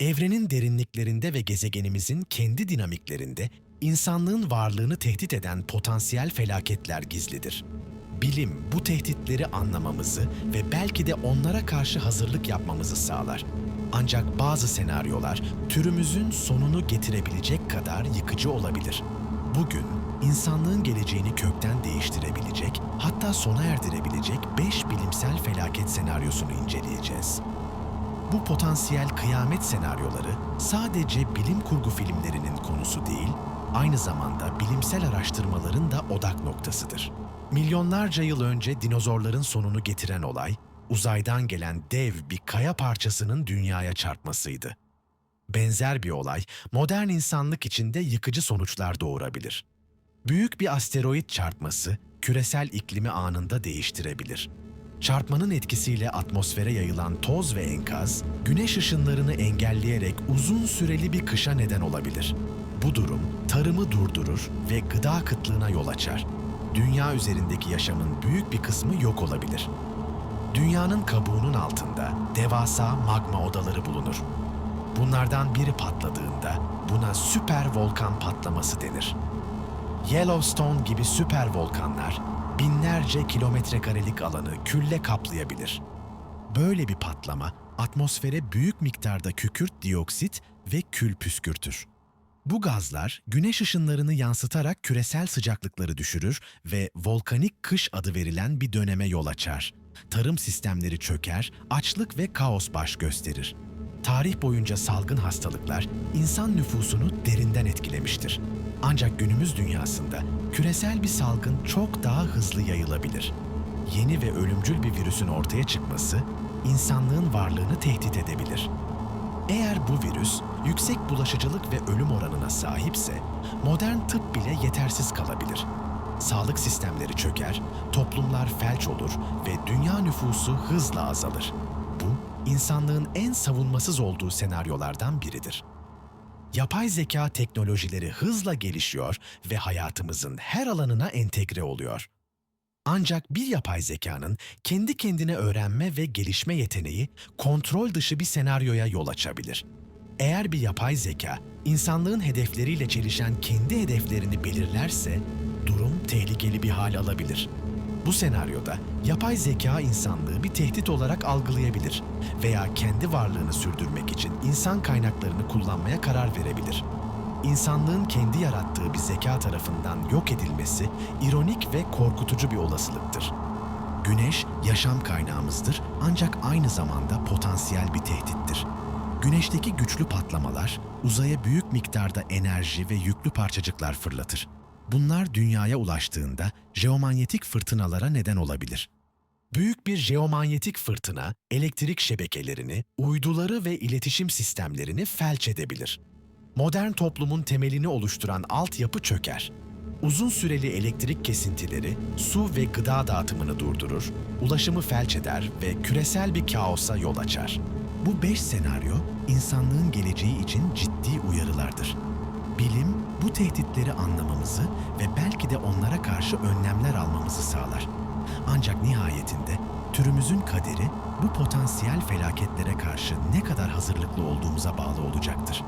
Evrenin derinliklerinde ve gezegenimizin kendi dinamiklerinde insanlığın varlığını tehdit eden potansiyel felaketler gizlidir. Bilim bu tehditleri anlamamızı ve belki de onlara karşı hazırlık yapmamızı sağlar. Ancak bazı senaryolar türümüzün sonunu getirebilecek kadar yıkıcı olabilir. Bugün insanlığın geleceğini kökten değiştirebilecek, hatta sona erdirebilecek 5 bilimsel felaket senaryosunu inceleyeceğiz. Bu potansiyel kıyamet senaryoları sadece bilim kurgu filmlerinin konusu değil, aynı zamanda bilimsel araştırmaların da odak noktasıdır. Milyonlarca yıl önce dinozorların sonunu getiren olay, uzaydan gelen dev bir kaya parçasının dünyaya çarpmasıydı. Benzer bir olay modern insanlık için de yıkıcı sonuçlar doğurabilir. Büyük bir asteroid çarpması küresel iklimi anında değiştirebilir. Çarpmanın etkisiyle atmosfere yayılan toz ve enkaz, güneş ışınlarını engelleyerek uzun süreli bir kışa neden olabilir. Bu durum tarımı durdurur ve gıda kıtlığına yol açar. Dünya üzerindeki yaşamın büyük bir kısmı yok olabilir. Dünyanın kabuğunun altında devasa magma odaları bulunur. Bunlardan biri patladığında buna süper volkan patlaması denir. Yellowstone gibi süper volkanlar binlerce kilometre karelik alanı külle kaplayabilir. Böyle bir patlama atmosfere büyük miktarda kükürt dioksit ve kül püskürtür. Bu gazlar güneş ışınlarını yansıtarak küresel sıcaklıkları düşürür ve volkanik kış adı verilen bir döneme yol açar. Tarım sistemleri çöker, açlık ve kaos baş gösterir. Tarih boyunca salgın hastalıklar insan nüfusunu derinden etkilemiştir. Ancak günümüz dünyasında küresel bir salgın çok daha hızlı yayılabilir. Yeni ve ölümcül bir virüsün ortaya çıkması insanlığın varlığını tehdit edebilir. Eğer bu virüs yüksek bulaşıcılık ve ölüm oranına sahipse modern tıp bile yetersiz kalabilir. Sağlık sistemleri çöker, toplumlar felç olur ve dünya nüfusu hızla azalır. Bu insanlığın en savunmasız olduğu senaryolardan biridir. Yapay zeka teknolojileri hızla gelişiyor ve hayatımızın her alanına entegre oluyor. Ancak bir yapay zekanın kendi kendine öğrenme ve gelişme yeteneği kontrol dışı bir senaryoya yol açabilir. Eğer bir yapay zeka insanlığın hedefleriyle çelişen kendi hedeflerini belirlerse durum tehlikeli bir hal alabilir. Bu senaryoda yapay zeka insanlığı bir tehdit olarak algılayabilir veya kendi varlığını sürdürmek için insan kaynaklarını kullanmaya karar verebilir. İnsanlığın kendi yarattığı bir zeka tarafından yok edilmesi ironik ve korkutucu bir olasılıktır. Güneş yaşam kaynağımızdır ancak aynı zamanda potansiyel bir tehdittir. Güneşteki güçlü patlamalar uzaya büyük miktarda enerji ve yüklü parçacıklar fırlatır. Bunlar dünyaya ulaştığında jeomanyetik fırtınalara neden olabilir. Büyük bir jeomanyetik fırtına elektrik şebekelerini, uyduları ve iletişim sistemlerini felç edebilir. Modern toplumun temelini oluşturan altyapı çöker. Uzun süreli elektrik kesintileri su ve gıda dağıtımını durdurur, ulaşımı felç eder ve küresel bir kaosa yol açar. Bu beş senaryo insanlığın geleceği için ciddi uyarılardır. Bilim bu tehditleri anlamamızı ve belki de onlara karşı önlemler almamızı sağlar. Ancak nihayetinde türümüzün kaderi bu potansiyel felaketlere karşı ne kadar hazırlıklı olduğumuza bağlı olacaktır.